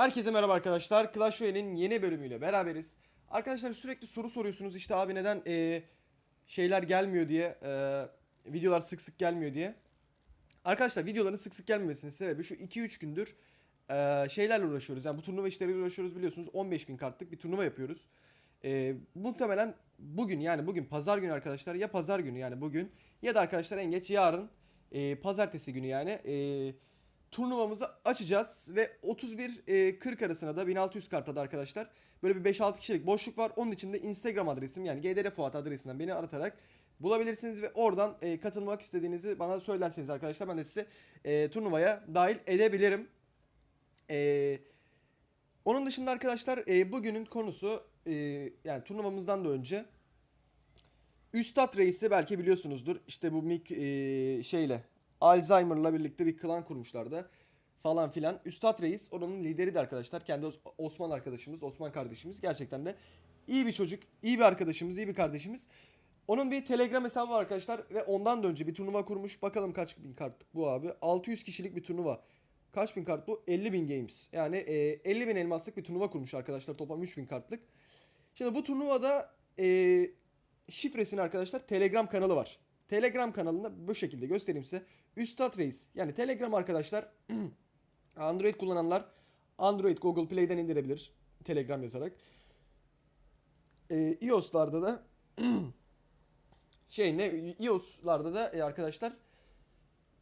Herkese merhaba arkadaşlar. Clash Royale'in yeni bölümüyle beraberiz. Arkadaşlar sürekli soru soruyorsunuz işte abi neden eee, şeyler gelmiyor diye, eee, videolar sık sık gelmiyor diye. Arkadaşlar videoların sık sık gelmemesinin sebebi şu 2-3 gündür eee, şeylerle uğraşıyoruz. Yani bu turnuva işleriyle uğraşıyoruz biliyorsunuz. 15.000 kartlık bir turnuva yapıyoruz. Eee, muhtemelen bugün yani bugün pazar günü arkadaşlar ya pazar günü yani bugün ya da arkadaşlar en geç yarın eee, pazartesi günü yani eee turnuvamızı açacağız ve 31-40 arasında da 1600 kartta da arkadaşlar böyle bir 5-6 kişilik boşluk var. Onun için de Instagram adresim yani GDR Fuat adresinden beni aratarak bulabilirsiniz ve oradan e, katılmak istediğinizi bana söylerseniz arkadaşlar ben de size e, turnuvaya dahil edebilirim. E, onun dışında arkadaşlar e, bugünün konusu e, yani turnuvamızdan da önce Üstad Reis'i belki biliyorsunuzdur. İşte bu Mick e, şeyle Alzheimer'la birlikte bir klan kurmuşlardı falan filan. Üstad Reis oranın lideri de arkadaşlar. Kendi Os- Osman arkadaşımız, Osman kardeşimiz. Gerçekten de iyi bir çocuk, iyi bir arkadaşımız, iyi bir kardeşimiz. Onun bir Telegram hesabı var arkadaşlar ve ondan da önce bir turnuva kurmuş. Bakalım kaç bin kart bu abi. 600 kişilik bir turnuva. Kaç bin kart bu? 50 bin games. Yani e, 50 bin elmaslık bir turnuva kurmuş arkadaşlar. Toplam 3 bin kartlık. Şimdi bu turnuvada e, şifresini arkadaşlar Telegram kanalı var. Telegram kanalında bu şekilde göstereyim size. Üstad Reis. Yani Telegram arkadaşlar Android kullananlar Android Google Play'den indirebilir. Telegram yazarak. Ee, iOS'larda da şey ne iOS'larda da e, arkadaşlar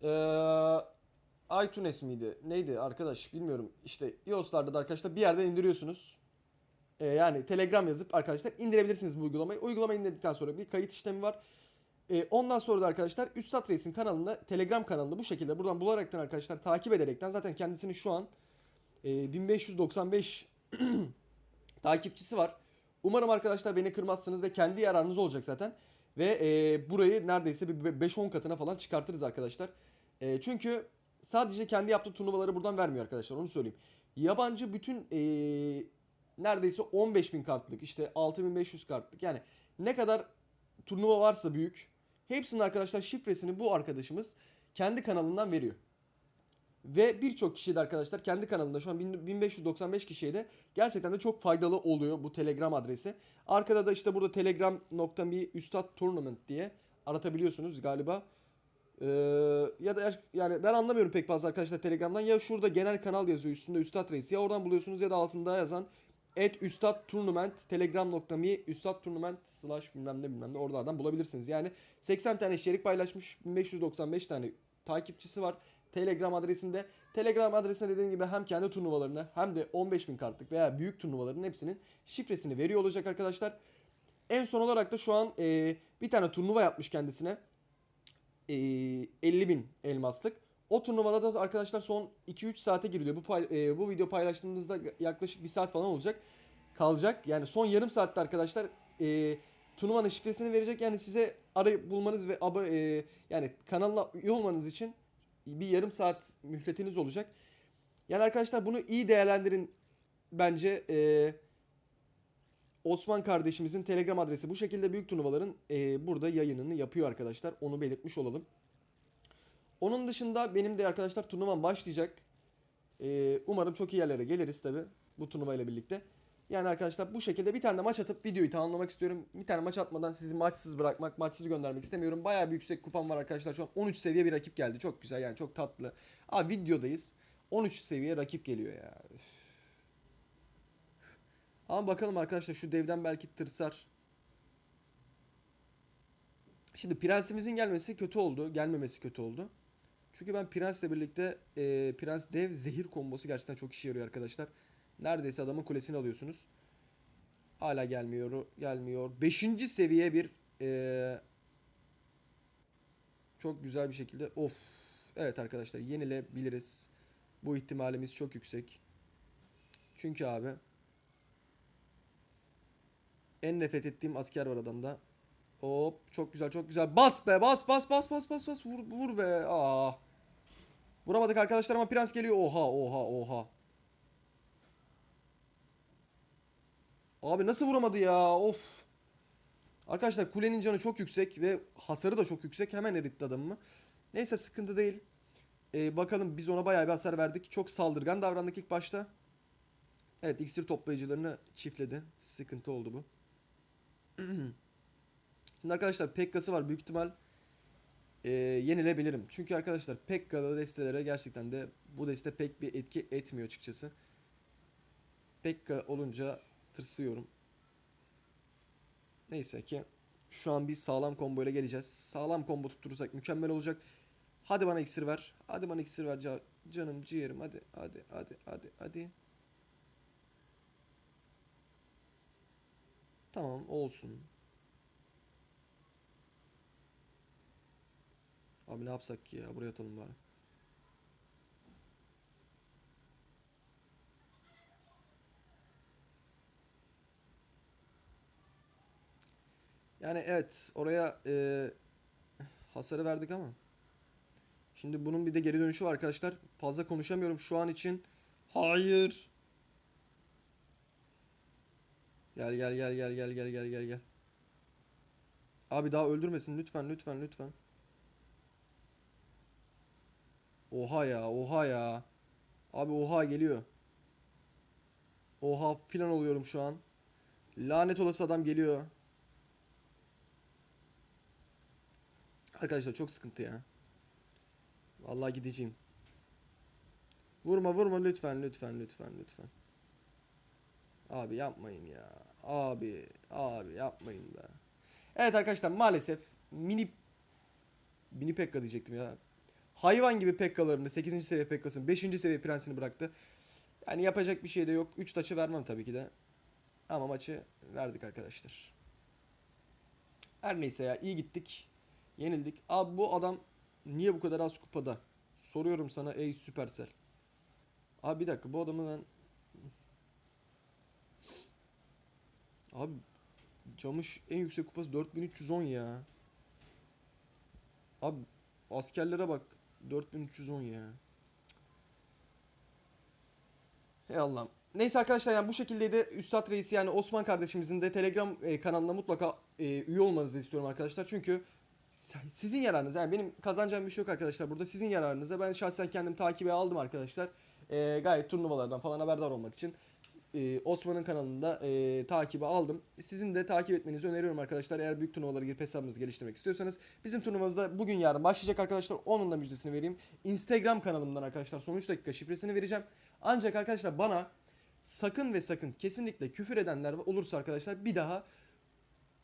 ee, iTunes miydi? Neydi arkadaş bilmiyorum. İşte iOS'larda da arkadaşlar bir yerden indiriyorsunuz. Ee, yani Telegram yazıp arkadaşlar indirebilirsiniz bu uygulamayı. Uygulamayı indirdikten sonra bir kayıt işlemi var. Ee, ondan sonra da arkadaşlar Üstad Reis'in kanalında Telegram kanalında bu şekilde buradan bularaktan arkadaşlar takip ederekten zaten kendisinin şu an e, 1595 takipçisi var. Umarım arkadaşlar beni kırmazsınız ve kendi yararınız olacak zaten. Ve e, burayı neredeyse bir 5-10 katına falan çıkartırız arkadaşlar. E, çünkü sadece kendi yaptığı turnuvaları buradan vermiyor arkadaşlar onu söyleyeyim. Yabancı bütün e, neredeyse 15.000 kartlık işte 6500 kartlık yani ne kadar turnuva varsa büyük hepsinin arkadaşlar şifresini bu arkadaşımız kendi kanalından veriyor. Ve birçok kişi de arkadaşlar kendi kanalında şu an 1595 kişiye de gerçekten de çok faydalı oluyor bu Telegram adresi. Arkada da işte burada telegram.me üstad tournament diye aratabiliyorsunuz galiba. Ee, ya da yani ben anlamıyorum pek fazla arkadaşlar Telegram'dan. Ya şurada genel kanal yazıyor üstünde Üstad Reis. Ya oradan buluyorsunuz ya da altında yazan et Üstad Tournament telegram.me Üstad Tournament slash bilmem ne bilmem ne oralardan bulabilirsiniz. Yani 80 tane içerik paylaşmış 1595 tane takipçisi var. Telegram adresinde. Telegram adresine dediğim gibi hem kendi turnuvalarını hem de 15.000 kartlık veya büyük turnuvaların hepsinin şifresini veriyor olacak arkadaşlar. En son olarak da şu an e, bir tane turnuva yapmış kendisine. E, 50.000 elmaslık. O turnuvada da arkadaşlar son 2-3 saate giriliyor. Bu e, bu video paylaştığımızda yaklaşık bir saat falan olacak. Kalacak. Yani son yarım saatte arkadaşlar e, turnuvanın şifresini verecek. Yani size arayıp bulmanız ve abo e, yani kanala üye olmanız için bir yarım saat mühletiniz olacak. Yani arkadaşlar bunu iyi değerlendirin bence. E, Osman kardeşimizin Telegram adresi bu şekilde büyük turnuvaların e, burada yayınını yapıyor arkadaşlar. Onu belirtmiş olalım. Onun dışında benim de arkadaşlar turnuvam başlayacak. E, umarım çok iyi yerlere geliriz tabi bu turnuva ile birlikte. Yani arkadaşlar bu şekilde bir tane de maç atıp videoyu tamamlamak istiyorum. Bir tane maç atmadan sizi maçsız bırakmak, maçsız göndermek istemiyorum. Bayağı bir yüksek kupam var arkadaşlar. Şu an 13 seviye bir rakip geldi. Çok güzel yani çok tatlı. Abi videodayız. 13 seviye rakip geliyor ya. Ama bakalım arkadaşlar şu devden belki tırsar. Şimdi prensimizin gelmesi kötü oldu. Gelmemesi kötü oldu. Çünkü ben prensle birlikte e, prens dev zehir kombosu gerçekten çok işe yarıyor arkadaşlar. Neredeyse adamın kulesini alıyorsunuz. Hala gelmiyor. Gelmiyor. Beşinci seviye bir e, çok güzel bir şekilde of. Evet arkadaşlar yenilebiliriz. Bu ihtimalimiz çok yüksek. Çünkü abi en nefret ettiğim asker var adamda. Hop çok güzel çok güzel. Bas be bas bas bas bas bas bas vur vur be. Aa. Vuramadık arkadaşlar ama prens geliyor. Oha oha oha. Abi nasıl vuramadı ya? Of. Arkadaşlar kulenin canı çok yüksek ve hasarı da çok yüksek. Hemen eritti adamımı. Neyse sıkıntı değil. Ee, bakalım biz ona bayağı bir hasar verdik. Çok saldırgan davrandık ilk başta. Evet iksir toplayıcılarını çiftledi. Sıkıntı oldu bu. Şimdi arkadaşlar Pekka'sı var büyük ihtimal e, yenilebilirim. Çünkü arkadaşlar Pekka'lı destelere gerçekten de bu deste pek bir etki etmiyor açıkçası. Pekka olunca tırsıyorum. Neyse ki şu an bir sağlam combo ile geleceğiz. Sağlam combo tutturursak mükemmel olacak. Hadi bana iksir ver. Hadi bana iksir ver ca- canım ciğerim. Hadi hadi hadi hadi hadi. Tamam olsun. Abi ne yapsak ki ya? Buraya atalım bari. Yani evet oraya e, hasarı verdik ama. Şimdi bunun bir de geri dönüşü var arkadaşlar. Fazla konuşamıyorum şu an için. Hayır. Gel gel gel gel gel gel gel gel gel. Abi daha öldürmesin lütfen lütfen lütfen. Oha ya oha ya. Abi oha geliyor. Oha filan oluyorum şu an. Lanet olası adam geliyor. Arkadaşlar çok sıkıntı ya. Vallahi gideceğim. Vurma vurma lütfen lütfen lütfen lütfen. Abi yapmayın ya. Abi abi yapmayın be. Evet arkadaşlar maalesef mini mini Pekka diyecektim ya. Hayvan gibi Pekka'larını 8. seviye Pekka'sını 5. seviye prensini bıraktı. Yani yapacak bir şey de yok. 3 taçı vermem tabii ki de. Ama maçı verdik arkadaşlar. Her neyse ya iyi gittik. Yenildik. Abi bu adam niye bu kadar az kupada? Soruyorum sana ey Supercell. Abi bir dakika bu adamı ben... Abi Camış en yüksek kupası 4310 ya. Abi askerlere bak 4310 ya. Hey Allah'ım. Neyse arkadaşlar yani bu şekildeydi Üstad Reis yani Osman kardeşimizin de Telegram e, kanalına mutlaka e, üye olmanızı istiyorum arkadaşlar. Çünkü sizin yararınıza yani benim kazanacağım bir şey yok arkadaşlar burada sizin yararınıza ben şahsen kendim takibe aldım arkadaşlar. E, gayet turnuvalardan falan haberdar olmak için e, Osman'ın kanalında e, takibi aldım. Sizin de takip etmenizi öneriyorum arkadaşlar. Eğer büyük turnuvalara girip hesabınızı geliştirmek istiyorsanız. Bizim turnuvamızda bugün yarın başlayacak arkadaşlar. Onun da müjdesini vereyim. Instagram kanalımdan arkadaşlar son 3 dakika şifresini vereceğim. Ancak arkadaşlar bana sakın ve sakın kesinlikle küfür edenler olursa arkadaşlar bir daha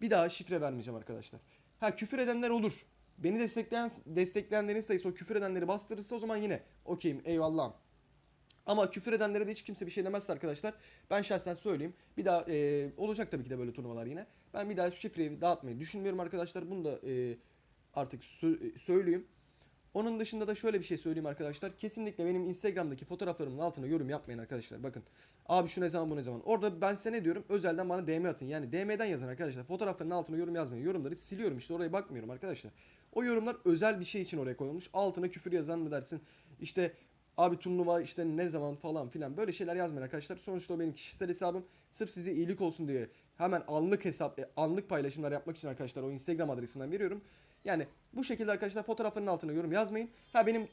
bir daha şifre vermeyeceğim arkadaşlar. Ha küfür edenler olur. Beni destekleyen destekleyenlerin sayısı o küfür edenleri bastırırsa o zaman yine okeyim eyvallahım. Ama küfür edenlere de hiç kimse bir şey demezse arkadaşlar ben şahsen söyleyeyim. Bir daha e, olacak tabii ki de böyle turnuvalar yine. Ben bir daha şu şifreyi dağıtmayı düşünmüyorum arkadaşlar. Bunu da e, artık sö- söyleyeyim. Onun dışında da şöyle bir şey söyleyeyim arkadaşlar. Kesinlikle benim Instagram'daki fotoğraflarımın altına yorum yapmayın arkadaşlar. Bakın. Abi şu ne zaman bu ne zaman. Orada ben size ne diyorum? Özelden bana DM atın. Yani DM'den yazın arkadaşlar. Fotoğrafların altına yorum yazmayın. Yorumları siliyorum işte oraya bakmıyorum arkadaşlar. O yorumlar özel bir şey için oraya koyulmuş. Altına küfür yazan mı dersin? İşte abi turnuva işte ne zaman falan filan böyle şeyler yazmayın arkadaşlar. Sonuçta o benim kişisel hesabım. Sırf size iyilik olsun diye hemen anlık hesap e, anlık paylaşımlar yapmak için arkadaşlar o Instagram adresimden veriyorum. Yani bu şekilde arkadaşlar fotoğrafların altına yorum yazmayın. Ha benim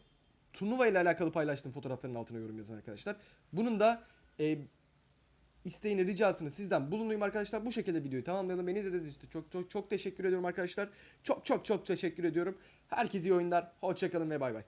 turnuva ile alakalı paylaştığım fotoğrafların altına yorum yazın arkadaşlar. Bunun da e, isteğini, ricasını sizden bulunayım arkadaşlar. Bu şekilde videoyu tamamlayalım. Beni izlediğiniz için çok çok çok teşekkür ediyorum arkadaşlar. Çok çok çok teşekkür ediyorum. Herkese iyi oyunlar. Hoşçakalın ve bay bay.